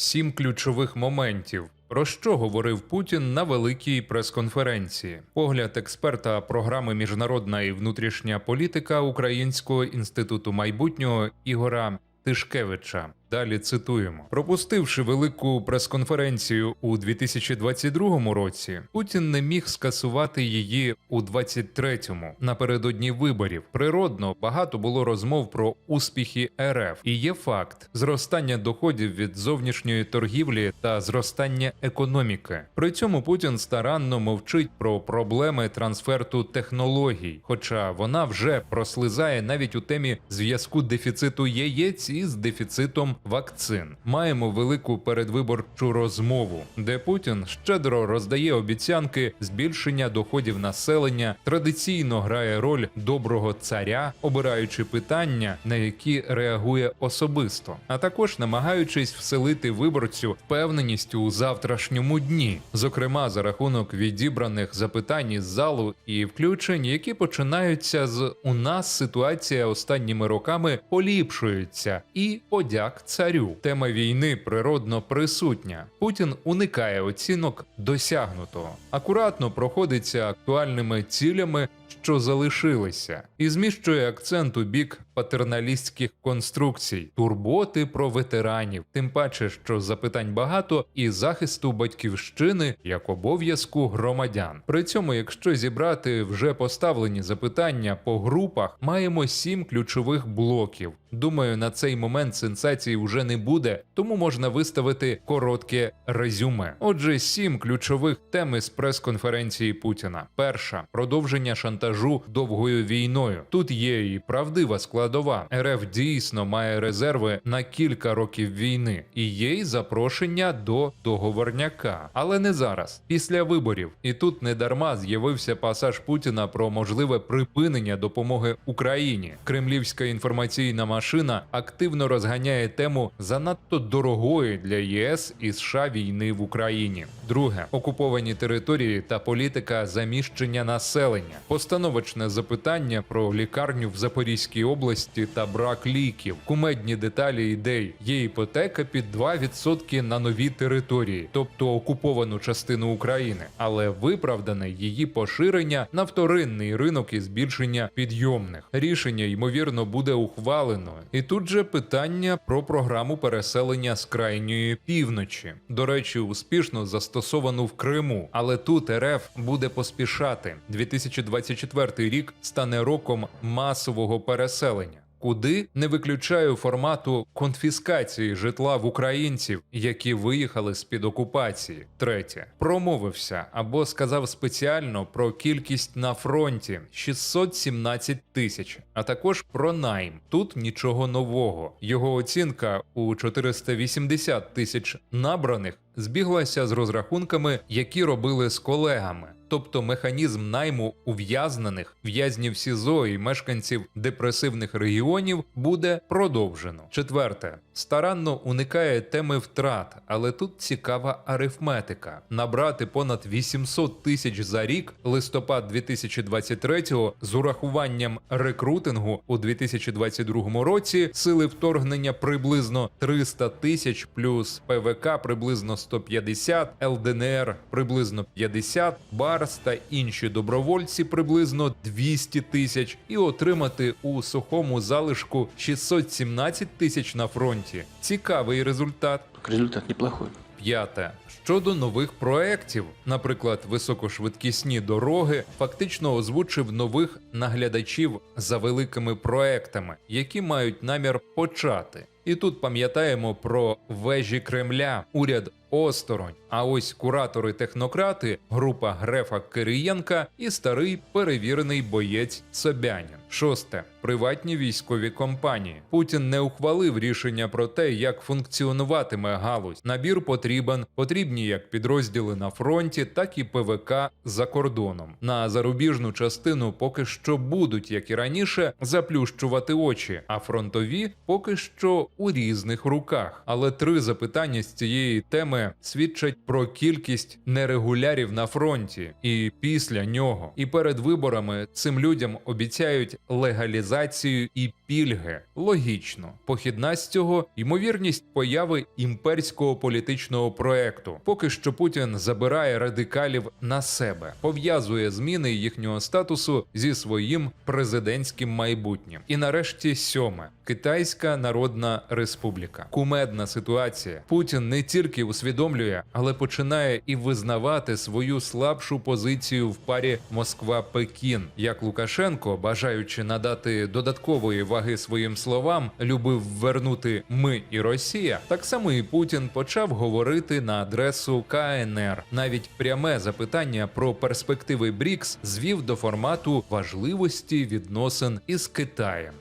Сім ключових моментів. Про що говорив Путін на великій прес-конференції? Погляд експерта програми Міжнародна і внутрішня політика Українського інституту майбутнього Ігора Тишкевича. Далі цитуємо: пропустивши велику прес-конференцію у 2022 році, Путін не міг скасувати її у 23-му, напередодні виборів. Природно, багато було розмов про успіхи РФ. І є факт зростання доходів від зовнішньої торгівлі та зростання економіки. При цьому Путін старанно мовчить про проблеми трансферту технологій, хоча вона вже прослизає навіть у темі зв'язку дефіциту яєць із дефіцитом вакцин. Маємо велику передвиборчу розмову, де Путін щедро роздає обіцянки збільшення доходів населення, традиційно грає роль доброго царя, обираючи питання, на які реагує особисто, а також намагаючись вселити виборцю впевненість у завтрашньому дні, зокрема за рахунок відібраних запитань із залу і включень, які починаються з у нас ситуація останніми роками поліпшується і подяк царю. Тема війни природно присутня. Путін уникає оцінок досягнутого, акуратно проходиться актуальними цілями. Що залишилися, і зміщує акцент у бік патерналістських конструкцій, турботи про ветеранів, тим паче, що запитань багато і захисту батьківщини як обов'язку громадян. При цьому, якщо зібрати вже поставлені запитання по групах, маємо сім ключових блоків. Думаю, на цей момент сенсації вже не буде, тому можна виставити коротке резюме. Отже, сім ключових тем із прес-конференції Путіна. Перша продовження шантажу довгою війною. Тут є і правдива складова. РФ дійсно має резерви на кілька років війни, і є й запрошення до договорняка, але не зараз, після виборів. І тут недарма з'явився пасаж Путіна про можливе припинення допомоги Україні. Кремлівська інформаційна машина активно розганяє тему занадто дорогої для ЄС і США війни в Україні. Друге окуповані території та політика заміщення населення, постановочне запитання про лікарню в Запорізькій області та брак ліків, кумедні деталі ідей. Є іпотека під 2% на нові території, тобто окуповану частину України, але виправдане її поширення на вторинний ринок і збільшення підйомних. Рішення ймовірно буде ухвалено. І тут же питання про програму переселення з крайньої півночі. До речі, успішно застосовану в Криму, але тут РФ буде поспішати. 2024 рік стане роком масового переселення. Куди не виключаю формату конфіскації житла в українців, які виїхали з під окупації. Третє промовився або сказав спеціально про кількість на фронті 617 тисяч, а також про найм. Тут нічого нового. Його оцінка у 480 тисяч набраних збіглася з розрахунками, які робили з колегами. Тобто механізм найму ув'язнених в'язнів СІЗО і мешканців депресивних регіонів буде продовжено. Четверте старанно уникає теми втрат, але тут цікава арифметика: набрати понад 800 тисяч за рік листопад 2023 з урахуванням рекрутингу у 2022 році. Сили вторгнення приблизно 300 тисяч, плюс ПВК приблизно 150, ЛДНР приблизно 50, Барс та інші добровольці приблизно 200 тисяч, і отримати у сухому залишку 617 тисяч на фронті. Цікавий результат. Результат неплохой. П'яте щодо нових проєктів, наприклад, високошвидкісні дороги, фактично озвучив нових наглядачів за великими проектами, які мають намір почати. І тут пам'ятаємо про вежі Кремля, уряд осторонь. А ось куратори-технократи, група Грефа Кириєнка і старий перевірений боєць Собянін. Шосте приватні військові компанії. Путін не ухвалив рішення про те, як функціонуватиме галузь. Набір потрібен, потрібні як підрозділи на фронті, так і ПВК за кордоном. На зарубіжну частину поки що будуть, як і раніше, заплющувати очі, а фронтові поки що у різних руках. Але три запитання з цієї теми свідчать про кількість нерегулярів на фронті і після нього. І перед виборами цим людям обіцяють легалізацію і пільги. Логічно, похідна з цього ймовірність появи імперського політичного проекту. Поки що Путін забирає радикалів на себе, пов'язує зміни їхнього статусу зі своїм президентським майбутнім. І нарешті сьоме Китайська Народна Республіка. Кумедна ситуація. Путін не тільки усвідомлює, але починає і визнавати свою слабшу позицію в парі Москва-Пекін. Як Лукашенко, бажаючи надати додаткової ваги своїм словам, любив вернути ми і Росія. Так само і Путін почав говорити на адресу КНР. Навіть пряме запитання про перспективи БРІКС звів до формату важливості відносин із Китаєм.